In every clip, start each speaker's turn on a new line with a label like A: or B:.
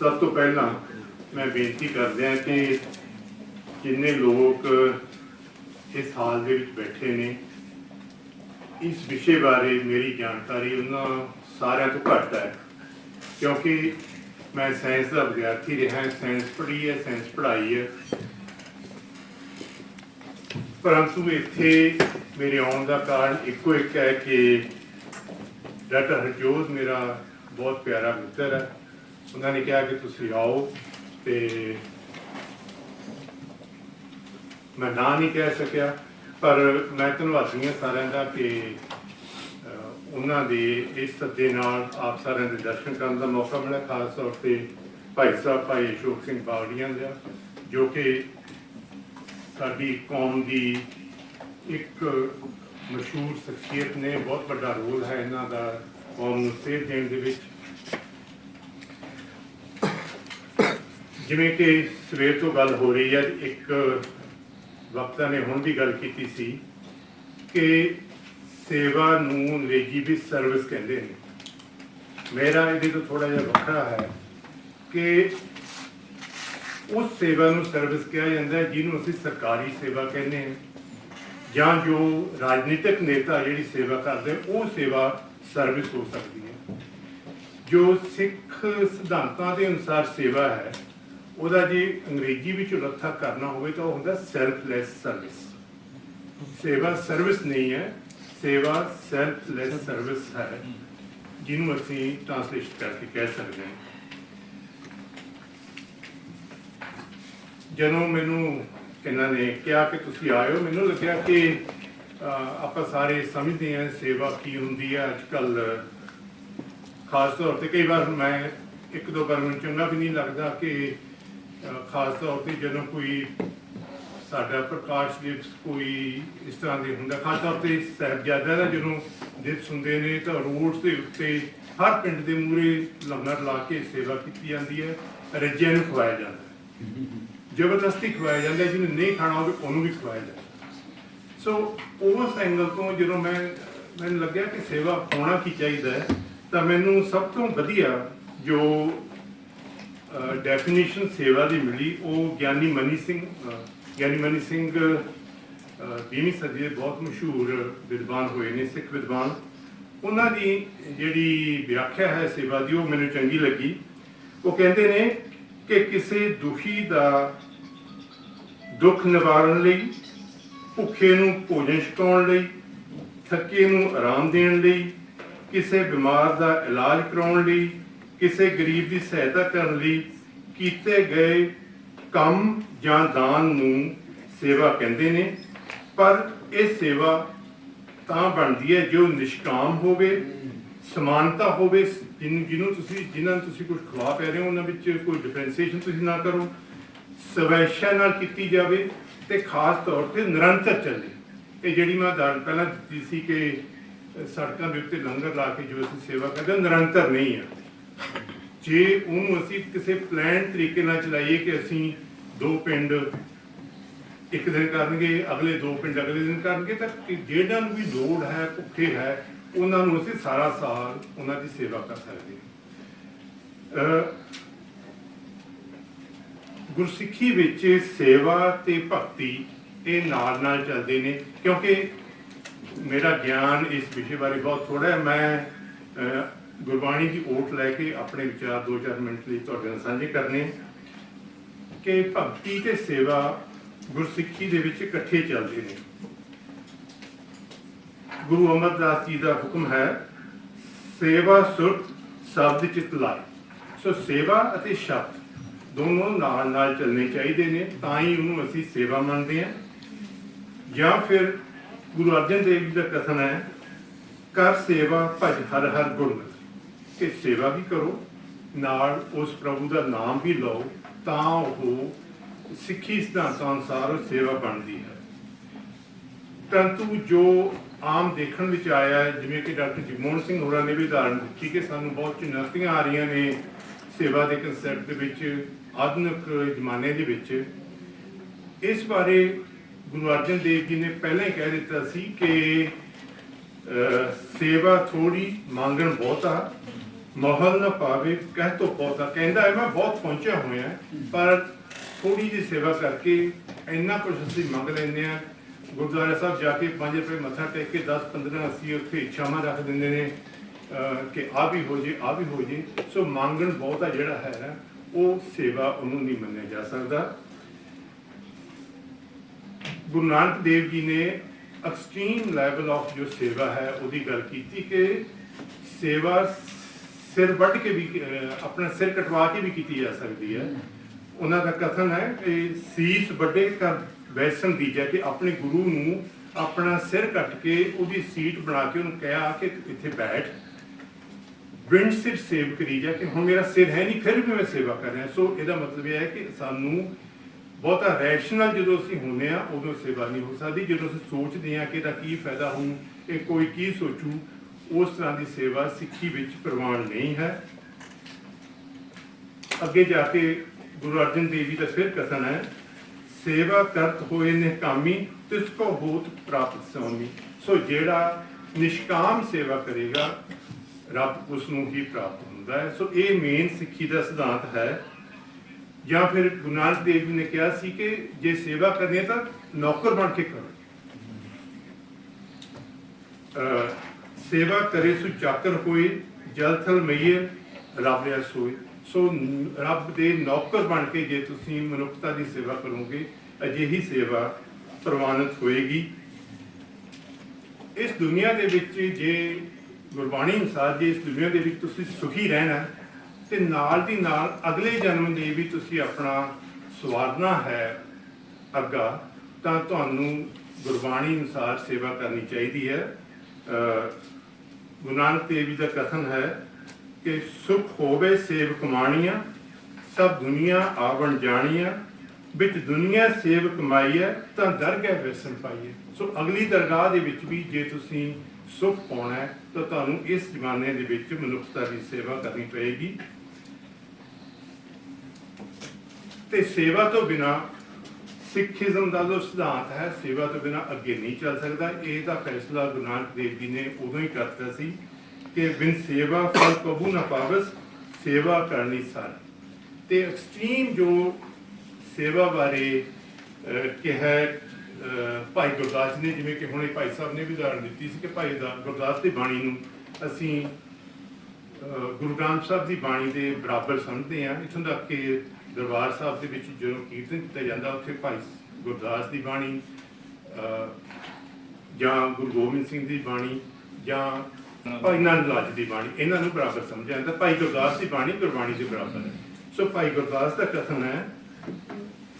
A: ਸਭ ਤੋਂ ਪਹਿਲਾਂ ਮੈਂ ਬੇਨਤੀ ਕਰਦਿਆਂ ਕਿ ਜਿੰਨੇ ਲੋਕ ਇਸ ਹਾਲ ਦੇ ਵਿੱਚ ਬੈਠੇ ਨੇ, ਇਸ ਵਿਸ਼ੇ ਬਾਰੇ ਮੇਰੀ ਜਾਣਕਾਰੀ ਉਹਨਾਂ ਸਾਰਿਆਂ ਤੋਂ ਘੱਟ ਹੈ। ਕਿਉਂਕਿ ਮੈਂ ਸਾਇੰਸ ਦਾ ਵਿਦਿਆਰਥੀ ਰਿਹਾ, ਸਾਇੰਸ ਪੜ੍ਹੀ ਹੈ, ਸਾਇੰਸ ਪੜ੍ਹਾਈ ਹੈ। ਪਰੰਤੂ ਇੱਥੇ ਮੇਰੇ ਆਉਣ ਦਾ ਕਾਰਨ ਇੱਕੋ ਇੱਕ ਹੈ ਕਿ ਡਾਕਟਰ ਹਰਜੋਤ ਮੇਰਾ ਬਹੁਤ ਪਿਆਰਾ ਮਿੱਤਰ ਹੈ। ਉਹਨਾਂ ਨੇ ਕਿਹਾ ਕਿ ਤੁਸੀਂ ਆਓ ਤੇ ਮੈਂ ਨਾ ਨਹੀਂ ਕਹਿ ਸਕਿਆ, ਪਰ ਮੈਂ ਧੰਨਵਾਦੀ ਹਾਂ ਸਾਰਿਆਂ ਦਾ ਕਿ ਉਹਨਾਂ ਦੇ ਇਸ ਸੱਦੇ ਨਾਲ ਆਪ ਸਾਰਿਆਂ ਦੇ ਦਰਸ਼ਨ ਕਰਨ ਦਾ ਮੌਕਾ ਮਿਲਿਆ, ਖਾਸ ਤੌਰ ਤੇ ਭਾਈ ਸਾਹਿਬ, ਭਾਈ ਅਸ਼ੋਕ ਸਿੰਘ ਬਾਵੜੀਆਂ ਦਾ, ਜੋ ਕਿ ਸਾਡੀ ਕੌਮ ਦੀ ਇੱਕ ਮਸ਼ਹੂਰ ਸ਼ਖਸੀਅਤ ਨੇ, ਬਹੁਤ ਵੱਡਾ ਰੋਲ ਹੈ ਇਹਨਾਂ ਦਾ ਕੌਮ ਨੂੰ ਸੇਧ ਦੇਣ ਦੇ ਵਿੱਚ। ਜਿਵੇਂ ਕਿ ਸਵੇਰ ਤੋਂ ਗੱਲ ਹੋ ਰਹੀ ਹੈ, ਇੱਕ ਵਕਤਾ ਨੇ ਹੁਣ ਵੀ ਗੱਲ ਕੀਤੀ ਸੀ ਕਿ ਸੇਵਾ ਨੂੰ ਅੰਗਰੇਜ਼ੀ ਵਿੱਚ ਸਰਵਿਸ ਕਹਿੰਦੇ ਨੇ। ਮੇਰਾ ਇਹਦੇ ਤੋਂ ਥੋੜਾ ਜਿਹਾ ਵੱਖਰਾ ਹੈ ਕਿ ਉਸ ਸੇਵਾ ਨੂੰ ਸਰਵਿਸ ਕਿਹਾ ਜਾਂਦਾ ਹੈ, ਜਿਹਨੂੰ ਅਸੀਂ ਸਰਕਾਰੀ ਸੇਵਾ ਕਹਿੰਦੇ ਹਾਂ ਜਾਂ ਜੋ ਰਾਜਨੀਤਿਕ ਨੇਤਾ ਜਿਹੜੀ ਸੇਵਾ ਕਰਦੇ, ਉਹ ਸੇਵਾ ਸਰਵਿਸ ਹੋ ਸਕਦੀ ਹੈ। ਜੋ ਸਿੱਖ ਸਿਧਾਂਤਾਂ ਦੇ ਅਨੁਸਾਰ ਸੇਵਾ ਹੈ ਉਹਦਾ ਜੇ ਅੰਗਰੇਜ਼ੀ ਵਿੱਚ ਲੱਥਾ ਕਰਨਾ ਹੋਵੇ ਤਾਂ ਉਹ ਹੁੰਦਾ ਸੈਲਫਲੈਸ ਸਰਵਿਸ ਸੇਵਾ ਸਰਵਿਸ ਨਹੀਂ ਹੈ, ਸੇਵਾ ਸੈਲਫਲੈਸ ਸਰਵਿਸ ਹੈ। ਜਿਹਨੂੰ ਅਸੀਂ ਟ੍ਰਾਂਸਲੇਟ ਕਰਕੇ ਕਹਿ ਸਕਦੇ ਹਾਂ। ਜਦੋਂ ਮੈਨੂੰ ਇਹਨਾਂ ਨੇ ਕਿਹਾ ਕਿ ਤੁਸੀਂ ਆਇਓ, ਮੈਨੂੰ ਲੱਗਿਆ ਕਿ ਆਪਾਂ ਸਾਰੇ ਸਮਝਦੇ ਹਾਂ ਸੇਵਾ ਕੀ ਹੁੰਦੀ ਹੈ ਅੱਜ ਕੱਲ ਖਾਸ ਤੌਰ ਤੇ ਕਈ ਵਾਰ ਮੈਂ ਇੱਕ ਦੋ ਵਾਰ ਮੈਨੂੰ ਚੰਗਾ ਵੀ ਨਹੀਂ ਲੱਗਦਾ ਕਿ ਖਾਸ ਤੌਰ ਤੇ ਜਦੋਂ ਕੋਈ ਸਾਡਾ ਪ੍ਰਕਾਸ਼ ਦਿਵਸ ਕੋਈ ਇਸ ਤਰ੍ਹਾਂ ਦੇ ਹੁੰਦਾ, ਖਾਸ ਤੌਰ ਤੇ ਸਾਹਿਬਜ਼ਾਦਾ ਦਾ ਜਦੋਂ ਦਿਵਸ ਹੁੰਦੇ ਨੇ ਤਾਂ ਰੋਡ ਦੇ ਉੱਤੇ ਹਰ ਪਿੰਡ ਦੇ ਮੂਹਰੇ ਲੰਗਰ ਲਾ ਕੇ ਸੇਵਾ ਕੀਤੀ ਜਾਂਦੀ ਹੈ, ਰੱਜਿਆਂ ਨੂੰ ਖਵਾਇਆ ਜਾਂਦਾ ਹੈ। ਜ਼ਬਰਦਸਤੀ ਖਵਾਇਆ ਜਾਂਦਾ, ਜਿਹਨੇ ਨਹੀਂ ਖਾਣਾ ਹੋਵੇ ਉਹਨੂੰ ਵੀ ਖਵਾਇਆ ਜਾਂਦਾ ਸੋ ਉਸ ਐਂਗਲ ਤੋਂ ਜਦੋਂ ਮੈਂ, ਮੈਨੂੰ ਲੱਗਿਆ ਕਿ ਸੇਵਾ ਹੋਣਾ ਕੀ ਚਾਹੀਦਾ ਹੈ, ਤਾਂ ਮੈਨੂੰ ਸਭ ਤੋਂ ਵਧੀਆ ਜੋ ਡੈਫੀਨੇਸ਼ਨ ਸੇਵਾ ਦੀ ਮਿਲੀ ਉਹ ਗਿਆਨੀ ਮਨੀ ਸਿੰਘ ਗਿਆਨੀ ਮਨੀ ਸਿੰਘ ਅਹ, ਵੀਹਵੀਂ ਸਦੀ ਦੇ ਬਹੁਤ ਮਸ਼ਹੂਰ ਵਿਦਵਾਨ ਹੋਏ ਨੇ ਸਿੱਖ ਵਿਦਵਾਨ। ਉਹਨਾਂ ਦੀ ਜਿਹੜੀ ਵਿਆਖਿਆ ਹੈ ਸੇਵਾ ਦੀ ਉਹ ਮੈਨੂੰ ਚੰਗੀ ਲੱਗੀ। ਉਹ ਕਹਿੰਦੇ ਨੇ ਕਿ ਕਿਸੇ ਦੁਖੀ ਦਾ ਦੁੱਖ ਨਿਵਾਰਨ ਲਈ ਭੁੱਖੇ ਨੂੰ ਭੋਜਨ ਛਕਾਉਣ ਲਈ ਥੱਕੇ ਨੂੰ ਆਰਾਮ ਦੇਣ ਲਈ ਕਿਸੇ ਬਿਮਾਰ ਦਾ ਇਲਾਜ ਕਰਾਉਣ ਲਈ ਕਿਸੇ ਗਰੀਬ ਦੀ ਸਹਾਇਤਾ ਕਰਨ ਲਈ ਕੀਤੇ ਗਏ ਕੰਮ ਜਾਂ ਦਾਨ ਨੂੰ ਸੇਵਾ ਕਹਿੰਦੇ ਨੇ, ਪਰ ਇਹ ਸੇਵਾ ਤਾਂ ਬਣਦੀ ਹੈ ਜੋ ਨਿਸ਼ਕਾਮ ਹੋਵੇ, ਸਮਾਨਤਾ ਹੋਵੇ ਜਿਹਨੂੰ ਜਿਹਨੂੰ ਤੁਸੀਂ, ਜਿਨ੍ਹਾਂ ਨੂੰ ਤੁਸੀਂ ਕੁਝ ਖਵਾ ਪੈ ਰਹੇ ਹੋ, ਉਹਨਾਂ ਵਿੱਚ ਕੋਈ ਡਿਫਰੈਂਸ਼ੀਏਸ਼ਨ ਤੁਸੀਂ ਨਾ ਕਰੋ, ਸਵੈਸ਼ਾ ਨਾਲ ਕੀਤੀ ਜਾਵੇ ਤੇ ਖਾਸ ਤੌਰ ਤੇ ਨਿਰੰਤਰ ਚੱਲੇ। ਇਹ ਜਿਹੜੀ ਮੈਂ ਉਦਾਹਰਨ ਪਹਿਲਾਂ ਦਿੱਤੀ ਸੀ ਕਿ ਸੜਕਾਂ ਦੇ ਉੱਤੇ ਲੰਗਰ ਲਾ ਕੇ ਜੋ ਅਸੀਂ ਸੇਵਾ ਕਰਦੇ ਨਿਰੰਤਰ ਨਹੀਂ ਆ ਜੇ ਉਹਨੂੰ ਅਸੀਂ ਕਿਸੇ ਪਲਾਨ ਤਰੀਕੇ ਨਾਲ ਚਲਾਈਏ ਕਿ ਅਸੀਂ ਦੋ ਪਿੰਡ ਇੱਕ ਦਿਨ ਕਰਨਗੇ ਅਗਲੇ ਦੋ ਪਿੰਡ ਅਗਲੇ ਦਿਨ ਕਰਨਗੇ ਤਾਂ ਕਿ ਨੂੰ ਵੀ ਲੋੜ ਹੈ ਭੁੱਖੇ ਹੈ ਉਹਨਾਂ ਨੂੰ ਅਸੀਂ ਸਾਰਾ ਸਾਲ ਉਹਨਾਂ ਦੀ ਸੇਵਾ ਕਰ ਸਕਦੇ ਹਾਂ। ਗੁਰਸਿੱਖੀ ਵਿੱਚ ਸੇਵਾ ਤੇ ਭਗਤੀ ਇਹ ਨਾਲ ਨਾਲ ਚੱਲਦੇ ਨੇ ਕਿਉਂਕਿ ਮੇਰਾ ਗਿਆਨ ਇਸ ਵਿਸ਼ੇ ਬਾਰੇ ਬਹੁਤ ਥੋੜਾ ਹੈ। ਮੈਂ ਅ, ਗੁਰਬਾਣੀ ਦੀ ਓਟ ਲੈ ਕੇ ਆਪਣੇ ਵਿਚਾਰ 2-4 ਮਿੰਟ ਲਈ ਤੁਹਾਡੇ ਨਾਲ ਸਾਂਝੇ ਕਰਨੇ ਕਿ ਭਗਤੀ ਤੇ ਸੇਵਾ ਗੁਰਸਿੱਖੀ ਦੇ ਵਿੱਚ ਇਕੱਠੇ ਚੱਲਦੇ ਨੇ। ਗੁਰੂ ਅਮਰਦਾਸ ਜੀ ਦਾ ਹੁਕਮ ਹੈ, ਸੇਵਾ ਸੁਰਤ, ਸ਼ਬਦ ਚਿਤ ਲਾਏ। ਸੋ ਸੇਵਾ ਅਤੇ ਸ਼ਬਦ ਦੋਨੋਂ ਨਾਲ ਨਾਲ ਚੱਲਣੇ ਚਾਹੀਦੇ ਨੇ, ਤਾਂ ਹੀ ਉਹਨੂੰ ਅਸੀਂ ਸੇਵਾ ਮੰਨਦੇ ਹਾਂ। ਜਾਂ ਫਿਰ ਗੁਰੂ ਅਰਜਨ ਦੇਵ ਜੀ ਦਾ ਕਥਨ ਹੈ, ਕਰ ਸੇਵਾ ਭਜ ਹਰ ਹਰ ਗੁਰਮਤਿ। ਕਿ ਸੇਵਾ ਵੀ ਕਰੋ, ਨਾਲ ਉਸ ਪ੍ਰਭੂ ਦਾ ਨਾਮ ਵੀ ਲਓ, ਤਾਂ ਉਹ ਸਿੱਖੀ ਸਿਧਾਂਤਾਂ ਅਨੁਸਾਰ ਸੇਵਾ ਬਣਦੀ ਹੈ। ਪਰੰਤੂ ਜੋ ਆਮ ਦੇਖਣ ਵਿੱਚ ਆਇਆ ਜਿਵੇਂ ਕਿ ਡਾਕਟਰ ਜਗਮੋਹਨ ਸਿੰਘ ਹੋਰਾਂ ਨੇ ਵੀ ਉਦਾਹਰਨ ਦਿੱਤੀ ਕਿ ਸਾਨੂੰ ਬਹੁਤ ਚੁਣੌਤੀਆਂ ਆ ਰਹੀਆਂ ਨੇ ਸੇਵਾ ਦੇ ਕਨਸੈਪਟ ਦੇ ਵਿੱਚ, ਆਧੁਨਿਕ ਜ਼ਮਾਨੇ ਦੇ ਵਿੱਚ। ਇਸ ਬਾਰੇ ਗੁਰੂ ਅਰਜਨ ਦੇਵ ਜੀ ਨੇ ਪਹਿਲਾਂ ਹੀ ਕਹਿ ਦਿੱਤਾ ਸੀ ਕਿ ਸੇਵਾ ਥੋੜੀ ਮੰਗਣ ਬਹੁਤ ਆ ਮਾਹੌਲ ਨਾ ਪਾਵੇ ਕਹਿ ਤੋਂ ਬਹੁਤਾ ਕਹਿੰਦਾ ਹੈ ਮੈਂ ਬਹੁਤ ਪਹੁੰਚਿਆ ਹੋਇਆ ਪਰ ਥੋੜੀ ਜਿਹੀ ਸੇਵਾ ਕਰਕੇ ਇੰਨਾ ਕੁਝ ਅਸੀਂ ਮੰਗ ਲੈਂਦੇ ਆ ਗੁਰਦੁਆਰਾ ਸਾਹਿਬ ਜਾ ਕੇ 5 ਰੁਪਏ ਮੱਥਾ ਟੇਕ ਕੇ 10 15 ਅਸੀਂ ਉੱਥੇ ਇੱਛਾਵਾਂ ਰੱਖ ਦਿੰਦੇ ਨੇ ਕਿ ਆ ਵੀ ਹੋ ਜੇ ਆ ਵੀ ਹੋ ਜੇ। ਸੋ ਮੰਗਣ ਬਹੁਤਾ ਜਿਹੜਾ ਹੈ ਨਾ ਉਹ ਸੇਵਾ ਉਹਨੂੰ ਨਹੀਂ ਮੰਨਿਆ ਜਾ ਸਕਦਾ। ਗੁਰੂ ਨਾਨਕ ਦੇਵ ਜੀ ਨੇ ਐਕਸਟ੍ਰੀਮ ਲੈਵਲ ਆਫ ਜੋ ਸੇਵਾ ਹੈ ਉਹਦੀ ਗੱਲ ਕੀਤੀ ਕਿ ਸੇਵਾ ਸਿਰ ਵੱਢ ਕੇ ਵੀ ਆਪਣਾ ਸਿਰ ਕਟਵਾ ਕੇ ਵੀ ਕੀਤੀ ਜਾ ਸਕਦੀ ਹੈ। ਉਹਨਾਂ ਦਾ ਕਥਨ ਹੈ ਕਿ ਸੀਸ ਵੱਡੇ ਕਰ ਵੈਸਣ ਦੀਜਾ ਕਿ ਆਪਣੇ ਗੁਰੂ ਨੂੰ ਆਪਣਾ ਸਿਰ ਕੱਟ ਕੇ ਉਹਦੀ ਸੀਟ ਬਣਾ ਕੇ ਉਹਨੂੰ ਕਿਹਾ ਕਿ ਇੱਥੇ ਬੈਠ। ਵਿੰਡ ਸਿਰ ਸੇਵ ਕਰੀ ਜਾ ਕਿ ਹੁਣ ਮੇਰਾ ਸਿਰ ਹੈ ਨਹੀਂ, ਫਿਰ ਵੀ ਮੈਂ ਸੇਵਾ ਕਰ ਰਿਹਾ। ਸੋ ਇਹਦਾ ਮਤਲਬ ਇਹ ਹੈ ਕਿ ਸਾਨੂੰ ਬਹੁਤਾ ਰੈਸ਼ਨਲ ਜਦੋਂ ਅਸੀਂ ਹੁੰਨੇ ਆ ਉਦੋਂ ਸੇਵਾ ਨਹੀਂ ਹੋ ਸਕਦੀ। ਜਦੋਂ ਅਸੀਂ ਸੋਚਦੇ ਆ ਕਿ ਇਹਦਾ ਕੀ ਫਾਇਦਾ ਹੋਊ, ਇਹ ਕੋਈ ਕੀ ਸੋਚੂ ਉਸ ਤਰ੍ਹਾਂ ਦੀ ਸੇਵਾ ਸਿੱਖੀ ਵਿੱਚ ਪ੍ਰਵਾਨ ਨਹੀਂ ਹੈ। ਅੱਗੇ ਜਾ ਕੇ ਗੁਰੂ ਅਰਜਨ ਦੇਵ ਜੀ ਦਾ ਫਿਰ ਕਥਨ ਹੈ। ਸੇਵਾ ਕਰਤ ਹੋਏ ਨੇ ਤਿਸ ਕੋ ਹੋਤ ਪ੍ਰਾਪਤ ਸੁਆਮੀ ਸੋ ਜਿਹੜਾ ਨਿਸ਼ਕਾਮ ਸੇਵਾ ਕਰੇਗਾ, ਰੱਬ ਉਸ ਨੂੰ ਹੀ ਪ੍ਰਾਪਤ ਹੁੰਦਾ ਹੈ। ਸੋ ਇਹ ਮੇਨ ਸਿੱਖੀ ਦਾ ਸਿਧਾਂਤ ਹੈ। ਜਾਂ ਫਿਰ ਗੁਰੂ ਨਾਨਕ ਦੇਵ ਜੀ ਨੇ ਕਿਹਾ ਸੀ ਕਿ ਜੇ ਸੇਵਾ ਕਰਨੀ ਤਾਂ ਨੌਕਰ ਬਣ ਕੇ ਕਰੋ। ਅਹ ਸੇਵਾ ਕਰੇ ਸੁ ਚਾਕਰ ਹੋਏ, ਜਲ ਥਲ ਮਈਏ, ਰੱਬ ਲਿਆ ਸੋਏ। ਸੋ ਰੱਬ ਦੇ ਨੌਕਰ ਬਣ ਕੇ ਜੇ ਤੁਸੀਂ ਮਨੁੱਖਤਾ ਦੀ ਸੇਵਾ ਕਰੋਗੇ, ਅਜਿਹੀ ਸੇਵਾ ਪ੍ਰਵਾਨਿਤ ਹੋਏਗੀ। ਇਸ ਦੁਨੀਆ ਦੇ ਵਿੱਚ ਜੇ ਗੁਰਬਾਣੀ ਅਨੁਸਾਰ ਜੇ ਇਸ ਦੁਨੀਆ ਦੇ ਵਿੱਚ ਤੁਸੀਂ ਸੁਖੀ ਰਹਿਣਾ, ਤੇ ਨਾਲ ਦੀ ਨਾਲ ਅਗਲੇ ਜਨਮ ਦੇ ਵੀ ਤੁਸੀਂ ਆਪਣਾ ਸਵਾਰਨਾ ਹੈ ਅੱਗਾ, ਤਾਂ ਤੁਹਾਨੂੰ ਗੁਰਬਾਣੀ ਅਨੁਸਾਰ ਸੇਵਾ ਕਰਨੀ ਚਾਹੀਦੀ ਹੈ। ਗੁਰੂ ਨਾਨਕ ਦੇਵ ਜੀ ਦਾ ਕਥਨ ਹੈ ਕਿ ਸੁਖ ਹੋਵੇ ਸੇਵ ਕਮਾਣੀਆਂ ਸਭ ਦੁਨੀਆ ਆਵਣ ਜਾਣੀਆਂ, ਵਿੱਚ ਦੁਨੀਆ ਸੇਵ ਕਮਾਈਐ ਤਾਂ ਦਰਗਹਿ ਵੈਸਣ ਪਾਈਏ ਸੋ ਅਗਲੀ ਦਰਗਾਹ ਦੇ ਵਿੱਚ ਵੀ ਜੇ ਤੁਸੀਂ ਸੁਖ ਪਾਉਣਾ ਹੈ, ਤਾਂ ਤੁਹਾਨੂੰ ਇਸ ਜ਼ਮਾਨੇ ਦੇ ਵਿੱਚ ਮਨੁੱਖਤਾ ਦੀ ਸੇਵਾ ਕਰਨੀ ਪਏਗੀ। ਤੇ ਸੇਵਾ ਤੋਂ ਬਿਨਾ ਸਿੱਖੀਜ਼ਮ ਦਾ ਜੋ ਸਿਧਾਂਤ ਹੈ, ਸੇਵਾ ਤੋਂ ਬਿਨਾ ਅੱਗੇ ਨਹੀਂ ਚੱਲ ਸਕਦਾ। ਇਹ ਦਾ ਫੈਸਲਾ ਗੁਰੂ ਨਾਨਕ ਦੇਵ ਜੀ ਨੇ ਉਦੋਂ ਹੀ ਕਰਤਾ ਸੀ ਕਿ ਬਿਨ ਸੇਵਾ ਫਲ ਕਬੂ ਨਾ ਪਾਵਸ, ਸੇਵਾ ਕਰਨੀ ਸਾਰ। ਤੇ ਐਕਸਟ੍ਰੀਮ ਜੋ ਸੇਵਾ ਬਾਰੇ ਕਿਹਾ ਭਾਈ ਗੁਰਦਾਸ ਜੀ ਨੇ, ਜਿਵੇਂ ਕਿ ਹੁਣੇ ਭਾਈ ਸਾਹਿਬ ਨੇ ਵੀ ਉਦਾਹਰਣ ਦਿੱਤੀ ਸੀ ਕਿ ਭਾਈ ਗੁਰਦਾਸ ਦੀ ਬਾਣੀ ਨੂੰ ਅਸੀਂ ਗੁਰੂ ਗ੍ਰੰਥ ਸਾਹਿਬ ਦੀ ਬਾਣੀ ਦੇ ਬਰਾਬਰ ਸਮਝਦੇ ਹਾਂ। ਇਥੋਂ ਤੱਕ ਕਿ ਦਰਬਾਰ ਸਾਹਿਬ ਦੇ ਵਿੱਚ ਜਦੋਂ ਕੀਰਤਨ ਕੀਤਾ ਜਾਂਦਾ, ਉੱਥੇ ਭਾਈ ਗੁਰਦਾਸ ਦੀ ਬਾਣੀ ਜਾਂ ਗੁਰੂ ਗੋਬਿੰਦ ਸਿੰਘ ਦੀ ਬਾਣੀ, ਜਾਂ ਭਾਈ ਨੰਦ ਲਾਜ ਦੀ ਬਾਣੀ, ਇਹਨਾਂ ਨੂੰ ਬਰਾਬਰ ਸਮਝਿਆ ਜਾਂਦਾ। ਭਾਈ ਗੁਰਦਾਸ ਦੀ ਬਾਣੀ ਗੁਰਬਾਣੀ ਦੇ ਬਰਾਬਰ ਹੈ। ਸੋ ਭਾਈ ਗੁਰਦਾਸ ਦਾ ਕਥਨ ਹੈ,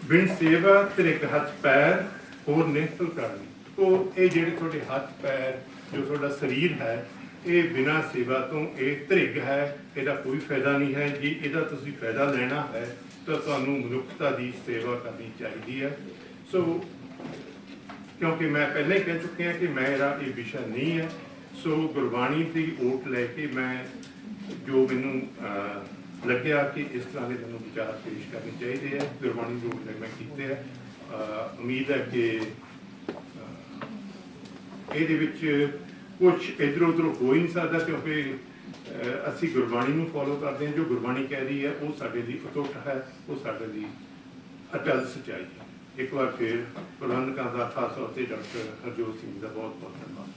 A: ਬਿਨ ਸੇਵਾ ਤੇਰੇ ਹੱਥ ਪੈਰ, ਹੋਰ ਨਿਹਤਲ ਕਰਨੀ ਉਹ ਇਹ ਜਿਹੜੇ ਤੁਹਾਡੇ ਹੱਥ ਪੈਰ, ਜੋ ਤੁਹਾਡਾ ਸਰੀਰ ਹੈ, ਇਹ ਬਿਨਾਂ ਸੇਵਾ ਤੋਂ ਇਹ ਧ੍ਰਿਗ ਹੈ, ਇਹਦਾ ਕੋਈ ਫਾਇਦਾ ਨਹੀਂ ਹੈ। ਜੇ ਇਹਦਾ ਤੁਸੀਂ ਫਾਇਦਾ ਲੈਣਾ ਹੈ ਤਾਂ ਤੁਹਾਨੂੰ ਮਨੁੱਖਤਾ ਦੀ ਸੇਵਾ ਕਰਨੀ ਚਾਹੀਦੀ ਹੈ। ਸੋ ਕਿਉਂਕਿ ਮੈਂ ਪਹਿਲਾਂ ਹੀ ਕਹਿ ਚੁੱਕਿਆ ਕਿ ਮੇਰਾ ਇਹ ਵਿਸ਼ਾ ਨਹੀਂ ਹੈ। ਸੋ ਗੁਰਬਾਣੀ ਦੀ ਓਟ ਲੈ ਕੇ ਮੈਂ ਜੋ ਮੈਨੂੰ ਲੱਗਿਆ ਕਿ ਇਸ ਤਰ੍ਹਾਂ ਦੇ ਮੈਨੂੰ ਵਿਚਾਰ ਪੇਸ਼ ਕਰਨੇ ਚਾਹੀਦੇ ਆ, ਗੁਰਬਾਣੀ ਦੀ ਓਟ ਲੈ ਮੈਂ ਕੀਤੇ ਆ। ਉਮੀਦ ਹੈ ਕਿ ਇਹਦੇ ਵਿੱਚ ਕੁਝ ਇਧਰ ਉਧਰ ਹੋ ਹੀ ਨਹੀਂ ਸਕਦਾ ਕਿਉਂਕਿ ਅਸੀਂ ਗੁਰਬਾਣੀ ਨੂੰ ਫੋਲੋ ਕਰਦੇ ਹਾਂ। ਜੋ ਗੁਰਬਾਣੀ ਕਹਿ ਰਹੀ ਹੈ, ਉਹ ਸਾਡੇ ਲਈ ਅਟੁੱਟ ਹੈ, ਉਹ ਸਾਡੇ ਲਈ ਅਟਲ ਸਚਾਈ ਹੈ। ਇੱਕ ਵਾਰ ਫਿਰ ਪ੍ਰਬੰਧਕਾਂ ਦਾ ਖਾਸ ਤੌਰ ਤੇ ਡਾਕਟਰ ਹਰਜੋਤ ਸਿੰਘ ਦਾ ਬਹੁਤ ਬਹੁਤ ਧੰਨਵਾਦ।